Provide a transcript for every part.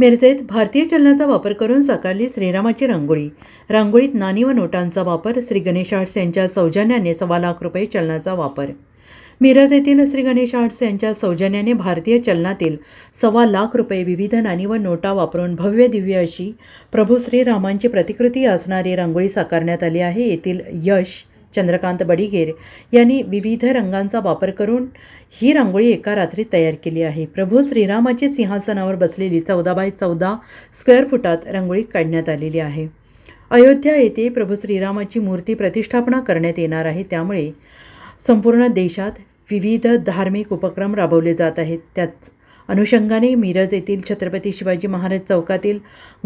मिरजेत भारतीय चलनाचा वापर करून साकारली श्रीरामाची रांगोळी. रांगोळीत नाणी व नोटांचा वापर श्री गणेश आर्ट्स यांच्या सौजन्याने सव्वा लाख रुपये चलनाचा वापर. मिरज येथील श्री गणेश आर्ट्स यांच्या सौजन्याने भारतीय चलनातील सव्वा लाख रुपये विविध नाणी व नोटा वापरून भव्य दिव्य अशी प्रभू श्रीरामांची प्रतिकृती असणारी रांगोळी साकारण्यात आली आहे. येथील यश चंद्रकांत बडिगेर यांनी विविध रंगांचा वापर करून ही रांगोळी एका रात्रीत तयार केली आहे. प्रभू श्रीरामाची सिंहासनावर बसलेली चौदा बाय चौदा स्क्वेअर फुटात रांगोळी काढण्यात आलेली आहे. अयोध्या येथे प्रभू श्रीरामाची मूर्ती प्रतिष्ठापना करण्यात येणार आहे. त्यामुळे संपूर्ण देशात विविध धार्मिक उपक्रम राबवले जात आहेत. त्याच अनुषंगाने मिरज येथील छत्रपती शिवाजी महाराज चौकातील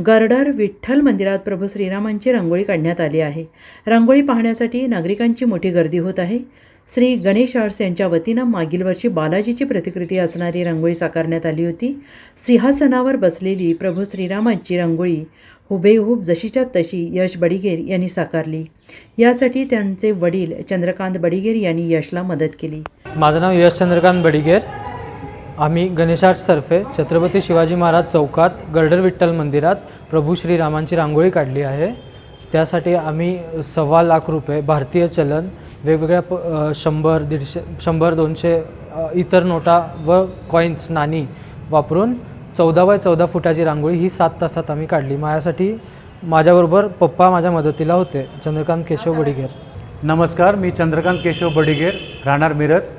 गर्डर विठ्ठल मंदिरात प्रभू श्रीरामांची रांगोळी काढण्यात आली आहे. रांगोळी पाहण्यासाठी नागरिकांची मोठी गर्दी होत आहे. श्री गणेश आर्ट्स यांच्या वतीनं मागील वर्षी बालाजीची प्रतिकृती असणारी रांगोळी साकारण्यात आली होती. सिंहासनावर बसलेली प्रभू श्रीरामांची रांगोळी हुबेहूब जशीच्या तशी यश बडिगेर यांनी साकारली. यासाठी त्यांचे वडील चंद्रकांत बडिगेर यांनी यशला मदत केली. माझं नाव यश चंद्रकांत बडिगेर. आम्ही गणेश आर्ट्सतर्फे छत्रपती शिवाजी महाराज चौकात गर्डर विठ्ठल मंदिरात प्रभू श्रीरामांची रांगोळी काढली आहे. त्यासाठी आम्ही सव्वा लाख रुपये भारतीय चलन वेगवेगळ्या प शंभर दीडशे शंभर दोनशे इतर नोटा व कॉईन्स नाणी वापरून चौदा बाय चौदा फुटाची रांगोळी ही सात तासात आम्ही काढली. माझ्यासाठी माझ्याबरोबर पप्पा माझ्या मदतीला होते. चंद्रकांत केशव बडिगेर. नमस्कार मी चंद्रकांत केशव बडिगेर राहणार मिरज.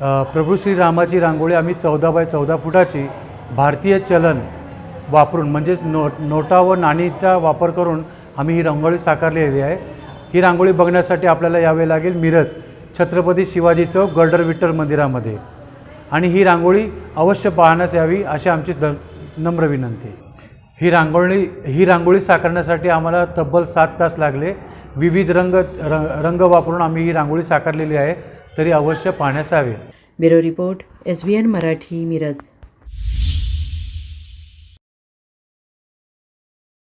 प्रभू श्रीरामाची रांगोळी आम्ही चौदा बाय चौदा फुटाची भारतीय चलन वापरून म्हणजेच नो नोटा व नाणीचा वापर करून आम्ही ही रांगोळी साकारलेली आहे. ही रांगोळी बघण्यासाठी आपल्याला यावे लागेल मिरज छत्रपती शिवाजी चौक गर्डर विठ्ठल मंदिरामध्ये. आणि ही रांगोळी अवश्य पाहण्यास यावी अशी आमची द नम्र विनंती. ही रांगोळी ही रांगोळी साकारण्यासाठी आम्हाला तब्बल सात तास लागले. विविध रंग र रंग वापरून आम्ही ही रांगोळी साकारलेली आहे. तरी अवश्य पाहण्यास हवे. Bureau report S B N Marathi Miraj.